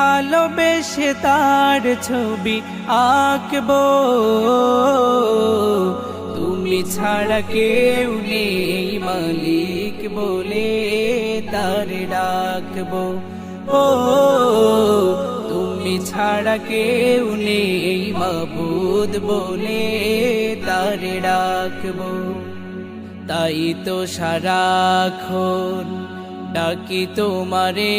ভালোবেসে তার ছবি আঁকবো। তুমি ছাড়া কেউ নেই মালিক বলে তার ডাকবো। ও, তুমি ছাড়া কেউ নেই মাবুদ বলে তার ডাকবো। তাই তো সারাক্ষণ ডাকি তোমারে।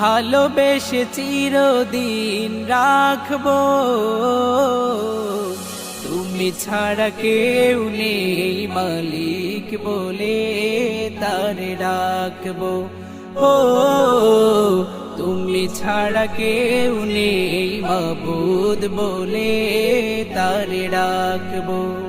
ভালোবেসে চিরদিন রাখব। তুমি ছাড়া কেউ নেই, মালিক বলে তার ডাকবো। ও, তুমি ছাড়া কেউ নেই, মাবুদ বলে তার ডাকবো।